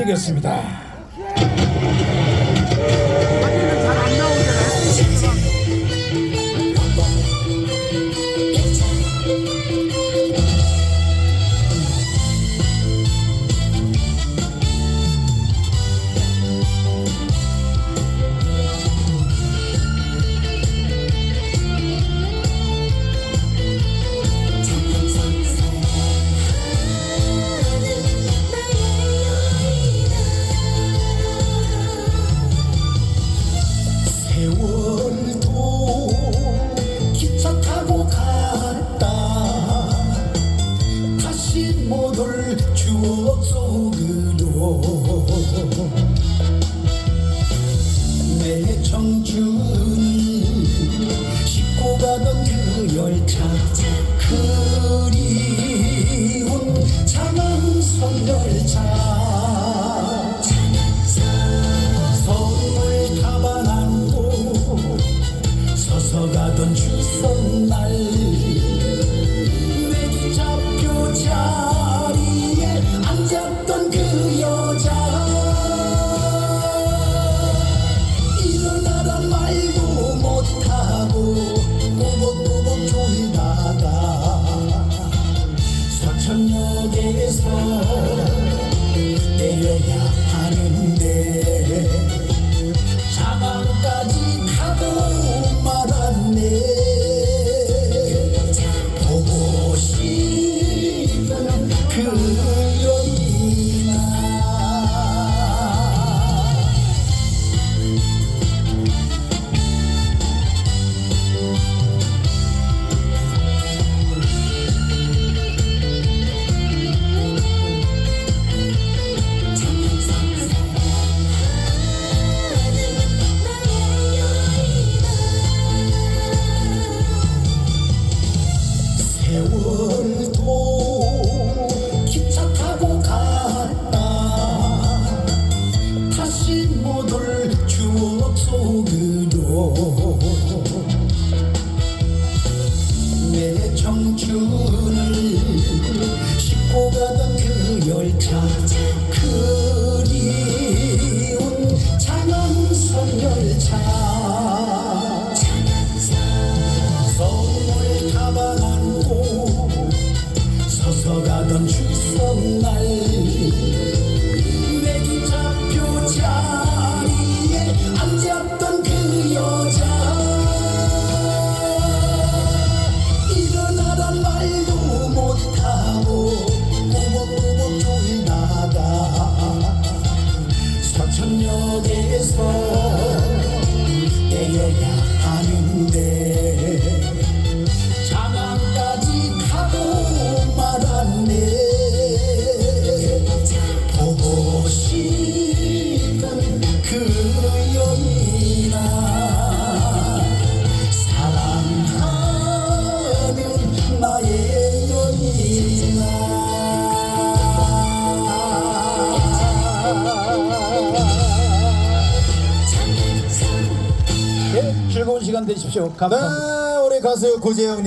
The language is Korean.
되겠습니다. 깃털 추억 속으로. 내 청춘 오늘도 기차 타고 갔다. 다시 못 올 추억 속으로. 내 청춘 그래야 아는데. 즐거운 시간 되십시오. 감사합니다. 네, 우리 가수 고재영님.